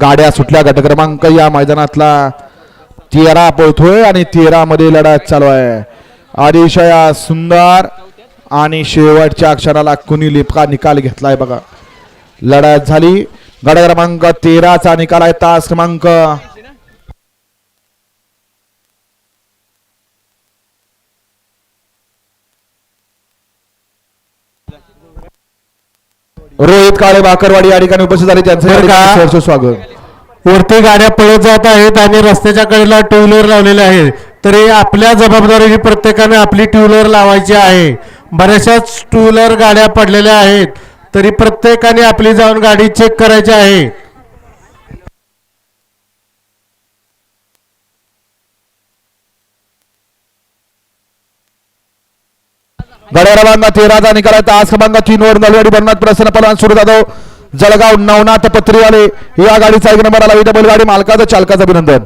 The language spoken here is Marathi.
गाड्या सुटल्या गट क्रमांक या मैदानातला. तेरा पळतोय आणि तेरा मध्ये लढत चालू आहे. अतिशया सुंदर आणि शेवटच्या अक्षराला कुणी लिपका निकाल घेतलाय बघा. लढत झाली. गट क्रमांक तेराचा निकाल आहे तास क्रमांक. रोहित काळे बाकरवाडी या ठिकाणी उपस्थित झाले. त्यांचं स्वागत. वरती गाड्या पळत जात आहेत आणि रस्त्याच्या कडेला टू व्हीलर लावलेले आहेत. तरी आपल्या जबाबदारीने प्रत्येकाने आपली टू व्हीलर लावायची आहे. बऱ्याचशाच टू व्हीलर गाड्या पडलेल्या आहेत. तरी प्रत्येकाने आपली जाऊन गाडी चेक करायची आहे. गड्या क्रमांक तेराचा निकाल आहे तास क्रमांक तीन वर नलवाडी बर्नाथ प्रसन्न पलवान सुरू जाधव जळगाव नवनाथ पत्रीवाले या गाडीचा एक नंबर आला. इथं बैलगाडी मालकाचं चालकाचं अभिनंदन.